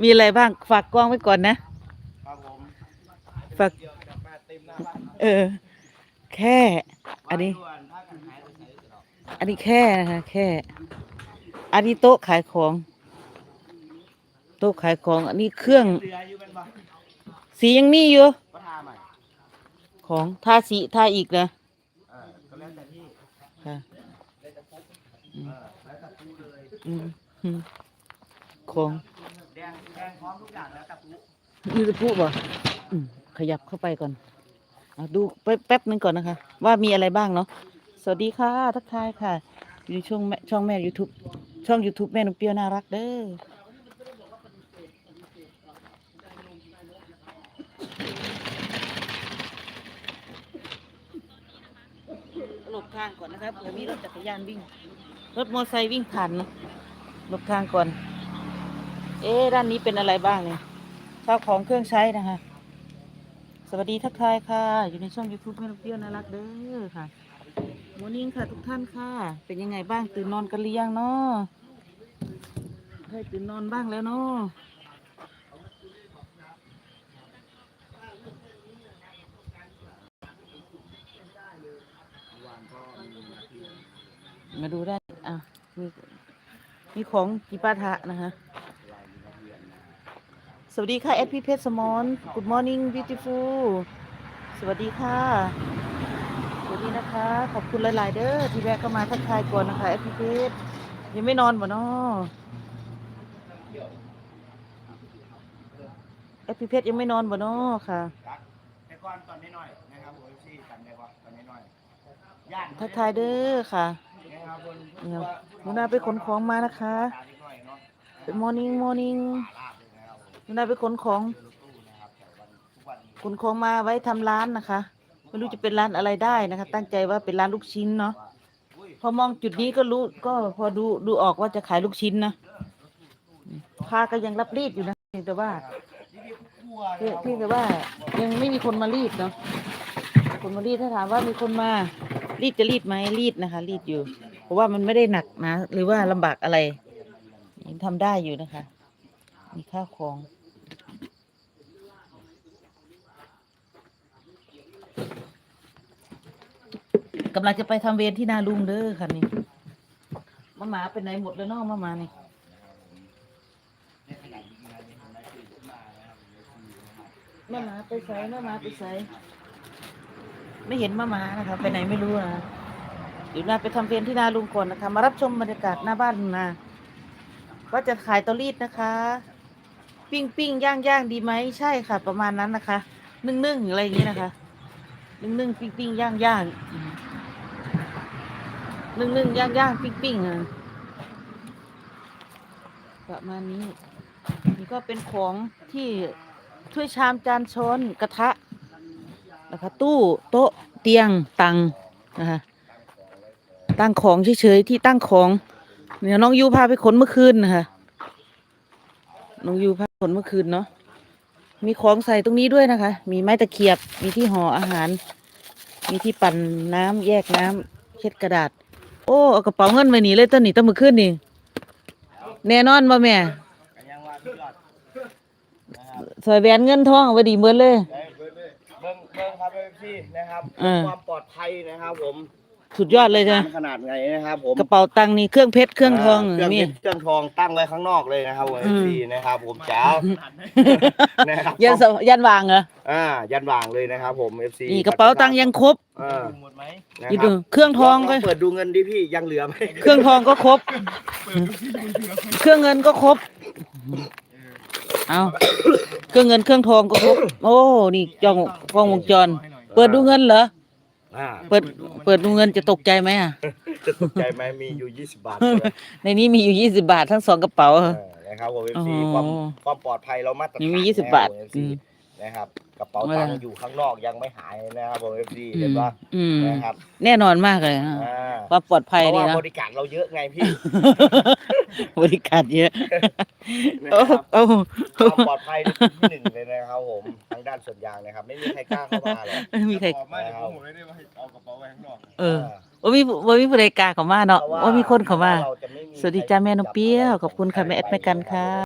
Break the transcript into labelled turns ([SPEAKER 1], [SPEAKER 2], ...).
[SPEAKER 1] มีอะไรบ้างฝากกล้องไว้ก่อนนะ
[SPEAKER 2] ครับผม
[SPEAKER 1] ฝาก
[SPEAKER 2] เดียวกับแม่เต็มหน้าบ้าน
[SPEAKER 1] เออ แค่ อันนี้
[SPEAKER 2] ด่วนถ้ากันหายไปไหนจะดอก
[SPEAKER 1] อันนี้แค่นะคะแค่ อันนี้โต๊ะขายของ โต๊ะขายของ อันนี้เครื่อง
[SPEAKER 2] เรืออยู่เป็นบ่
[SPEAKER 1] สียังมีอยู่
[SPEAKER 2] ก็ทาใหม่
[SPEAKER 1] ของทาสีทาอีกนะ
[SPEAKER 2] เออก็แล้วแต่ที่
[SPEAKER 1] ค่ะ
[SPEAKER 2] เออแล้วแต่ปูเลย
[SPEAKER 1] อืมอืม ของ
[SPEAKER 2] แดงแดงพร้อมทุกอย่างแล้วต่ปู
[SPEAKER 1] นี่จะพูดบ่ขยับเข้าไปก่อนอดูแป๊บนึงก่อนนะคะ ว่ามีอะไรบ้างเนาะสวัสดีค่ะ ทักทายค่ะ อยู่ในช่องแม่ช่องแม่ YouTube ช่อง YouTube แม่นุ่มเปียวน่ารักเด้อหลบทางก่อนนะครับเผื่อมีรถจักรยานวิ่ง รถมอเตอร์ไซค์วิ่งผ่านเนะหลบทางก่อน เอ๊ด้านนี้เป็นอะไรบ้างเนี่ยข้าวของเครื่องใช้นะคะ สวัสดีทักทายค่ะ อยู่ในช่อง YouTube แม่ลูกเปี้ยวน่ารักเด้อค่ะมนิ่งค่ะทุกท่านค่ะ เป็นยังไงบ้างตื่นนอนกันหรือยังเนาะได้ตื่นนอนบ้างแล้วเนาะมาดูได้านอะมีมีของกีปาถะนะคะ สวัสดีค่ะ SP เพชรสมอน Good morning beautiful สวัสดีค่ะ สวัสดีนะคะ ขอบคุณหลาย ๆ เด้อที่แวะเข้ามาทักทายก่อนนะคะ SP เพชรยังไม่นอนบ่เนาะ SP เพชรยังไม่นอนบ่เนาะค่ะ
[SPEAKER 2] รักแต่ก่อนตอนน้อยๆนะครับผมซี่กันได้ก่อนตอนน้อยๆย่าน
[SPEAKER 1] ทักทายเด้อค่ะ
[SPEAKER 2] นะครับบน
[SPEAKER 1] เนี่ยหนูนาไปขนของมานะคะ
[SPEAKER 2] ตานิดหน่อยเนาะ
[SPEAKER 1] เป็น morning
[SPEAKER 2] ครับผม
[SPEAKER 1] หนูนาไปขนของขนของมาไว้ทำร้านนะคะ ไม่รู้จะเป็นร้านอะไรได้นะคะ ตั้งใจว่าเป็นร้านลูกชิ้นเนาะพอมองจุดนี้ก็รู้ก็พอดูดูออกว่าจะขายลูกชิ้นนะผ้าก็ยังรับรีดอยู่นะเพียงแต่ว่า
[SPEAKER 2] นี่พี่กลัว
[SPEAKER 1] เพียงแต่ว่ายังไม่มีคนมารีดเนาะคนมารีดถ้าถามว่ามีคนมารีดจะรีดไหมรีดนะคะ รีดอยู่ เพราะว่ามันไม่ได้หนักนะ หรือว่าลำบากอะไรยังทำได้อยู่นะคะ มีข้าวของกำลังจะไปทำเวรที่นาลุงเด้อค่ะนี่มาหมาไปไหนหมดแล้วเนาะมาหมานี่มาหมาไปใส่มาหมาไปใส่ไม่เห็นมาหมานะคะไปไหนไม่รู้นะเดี๋ยวนาไปทำเพียนที่นาลุงก่อนนะคะ มารับชมบรรยากาศหน้าบ้านนาว่าจะขายเตอรีดนะคะ ปิ้งปิ้งย่างย่างดีไหมใช่ค่ะ ประมาณนั้นนะคะ นึ่งนึ่งอะไรอย่างนี้นะคะ นึ่งนึ่งปิ้งปิ้งย่างย่างนึ่งนึ่งย่างย่างปิ้งปิ้งอะประมาณนี้นี่ก็เป็นของที่ถ้วยชามจานช้อนกระทะนะคะตู้โต๊ะเตียงตังนะคะตั้งของเฉยๆที่ตั้งของเนี่ยน้องยูพาไปขนเมื่อคืนนะคะน้องยูพา ขนเมื่อคืนเนาะมีของใส่ตรงนี้ด้วยนะคะ มีไม้ตะเกียบ มีที่ห่ออาหาร มีที่ปั่นน้ำแยกน้ำเช็ดกระดาษ โอ้เอากระเป๋าเงินไปหนีเลยต้นนี่ต้องมือขึ้นนี่แน่นอนบ่แม่
[SPEAKER 2] กันยังว่าพี่ยอดนะครับ
[SPEAKER 1] ใส่แหวนเงินทองเอาไว้ดีเหมือนเลย
[SPEAKER 2] เบิ้งเบิ้งครับเอฟซีนะครับ
[SPEAKER 1] อ่า
[SPEAKER 2] ความปลอดภัยนะครับผม
[SPEAKER 1] สุดยอดเลยใช่ไหม
[SPEAKER 2] ขนาดไงนะครับผม
[SPEAKER 1] กระเป๋าตังค์นี่เครื่องเพชรเครื่องทอง
[SPEAKER 2] เครื่อง
[SPEAKER 1] นี่
[SPEAKER 2] เพชรเครื่องทองตั้งไว้ข้างนอกเลยนะครับผม
[SPEAKER 1] อื
[SPEAKER 2] เอ
[SPEAKER 1] ม
[SPEAKER 2] ฟซีนะครับ ผมแจ๋วนะครับ
[SPEAKER 1] ยันสยันวางเหรอ
[SPEAKER 2] อ่ายันวางเลยนะครับ ผมเอฟซี
[SPEAKER 1] นี่กระเป๋าตังค์ยังครบ
[SPEAKER 2] อ่า
[SPEAKER 3] หมดไหม
[SPEAKER 2] นะ
[SPEAKER 1] อยู่
[SPEAKER 2] ครั
[SPEAKER 1] ดู
[SPEAKER 2] บ
[SPEAKER 1] เครื่องทองก็
[SPEAKER 2] ลเปิดดูเงินดิพี่ยังเหลือไหม
[SPEAKER 1] เครื่องทองก็ครบ เครื่องเงินก็ครบเอาเครื่องเงินเครื่องทองก็ครบ โอ้นี่จองกล้องวงจร เปิดดูเงินเหรอ
[SPEAKER 2] อ่า
[SPEAKER 1] เปิดเปิดดูเงินจะตกใจไหมอะ
[SPEAKER 2] จะตกใจไหมมีอยู่20บาทใช่ไหม
[SPEAKER 1] ในนี้มีอยู่ยี่สิบาททั้งสองกระเป๋า
[SPEAKER 2] เออนะครับผมเอฟซี
[SPEAKER 1] อ๋อ
[SPEAKER 2] ความความปลอดภัยเรามาตรฐาน
[SPEAKER 1] นี่มี20บาท
[SPEAKER 2] นะครับผม
[SPEAKER 1] อื
[SPEAKER 2] FC
[SPEAKER 1] ม
[SPEAKER 2] นะครับกระเป๋าตังค์อยู่ข้างนอกยังไม่หายนะครับผมเอฟซี
[SPEAKER 1] อื
[SPEAKER 2] เห็น
[SPEAKER 1] ม
[SPEAKER 2] ว่า
[SPEAKER 1] อืม
[SPEAKER 2] นะครับ
[SPEAKER 1] แน่นอนมากเลยนะ
[SPEAKER 2] อ่า
[SPEAKER 1] ความปลอดภัย
[SPEAKER 2] เพราะ
[SPEAKER 1] นี่
[SPEAKER 2] ว่า
[SPEAKER 1] นะ
[SPEAKER 2] บริการเราเยอะไงพี่
[SPEAKER 1] บริการเยอะ
[SPEAKER 2] นะ
[SPEAKER 1] โอ้
[SPEAKER 2] ครับ
[SPEAKER 1] โอ้
[SPEAKER 2] ความปลอดภัยที่หนึ่งเลยนะครับผมทางด้านส่วนยางนะครับ ไม่มีใครกล้าเข้ามาหรอก
[SPEAKER 1] ไม่มีใคร
[SPEAKER 3] บอกมาเดี๋ยวผมไม่ได้ว่าให้เอากระเป๋าไว้ข้างนอก
[SPEAKER 1] เออว่ามีว่ามีบริการเขามาเนาะ
[SPEAKER 2] พระ
[SPEAKER 1] ว่ามีคนเขามา
[SPEAKER 2] เราจะไส
[SPEAKER 1] วัสดีจ้าแม่น้องเปรี้ยว ขอบคุณค่ะ แม่แอดแม่กันค่ะ